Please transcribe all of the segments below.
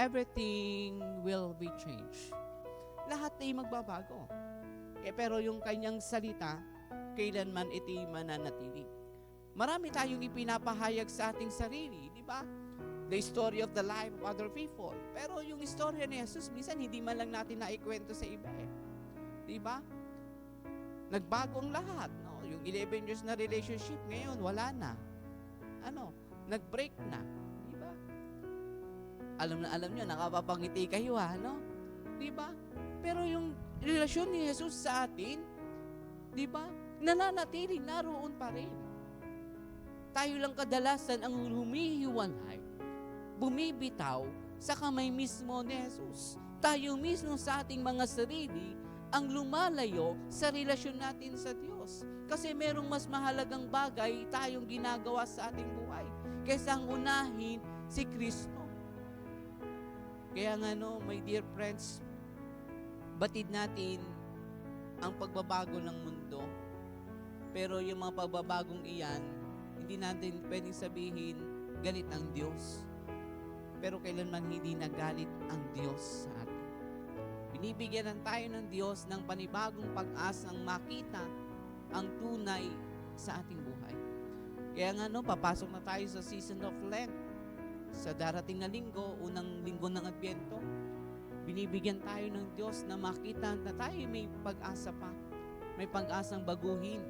everything will be changed. Lahat ay magbabago. Eh, pero yung kanyang salita, kailanman ito'y mananatili. Marami tayong ipinapahayag sa ating sarili, di ba? The story of the life of other people. Pero yung istorya ni Jesus, minsan hindi man lang natin naikwento sa iba eh. Di ba? Nagbago ang lahat. No? Yung 11 years na relationship, ngayon wala na. Ano? Nag-break na. Alam na alam nyo, nakapapangiti kayo ha, no? Di ba? Pero yung relasyon ni Jesus sa atin, di ba? Nananatili, naroon pa rin. Tayo lang kadalasan ang humihiwalay, bumibitaw sa kamay mismo ni Jesus. Tayo mismo sa ating mga sarili ang lumalayo sa relasyon natin sa Diyos. Kasi merong mas mahalagang bagay tayong ginagawa sa ating buhay kaysa ang unahin si Kristo. Kaya nga no, my dear friends, batid natin ang pagbabago ng mundo. Pero yung mga pagbabagong iyan, hindi natin pwedeng sabihin galit ang Diyos. Pero kailanman hindi nagalit ang Diyos sa atin. Binibigyan tayo ng Diyos ng panibagong pag-asang makita ang tunay sa ating buhay. Kaya nga no, papasok na tayo sa season of Lent. Sa darating na linggo, unang linggo ng Adbyento, binibigyan tayo ng Diyos na makita na tayo may pag-asa pa. May pag-asang baguhin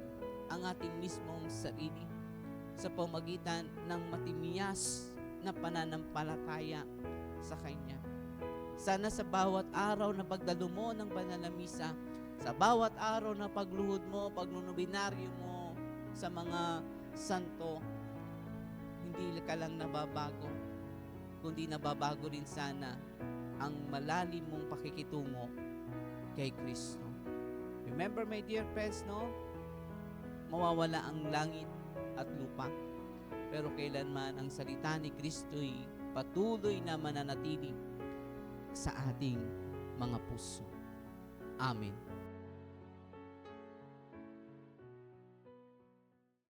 ang ating mismong sarili sa pamagitan ng matimiyas na pananampalataya sa Kanya. Sana sa bawat araw na pagdalo mo ng banal na misa, sa bawat araw na pagluhod mo, pagnunubinaryo mo sa mga santo, hindi ka lang nababago, kundi nababago rin sana ang malalim mong pakikitungo kay Kristo. Remember my dear friends, no? Mawawala ang langit at lupa. Pero kailanman ang salita ni Kristo'y patuloy na mananatili sa ating mga puso. Amen.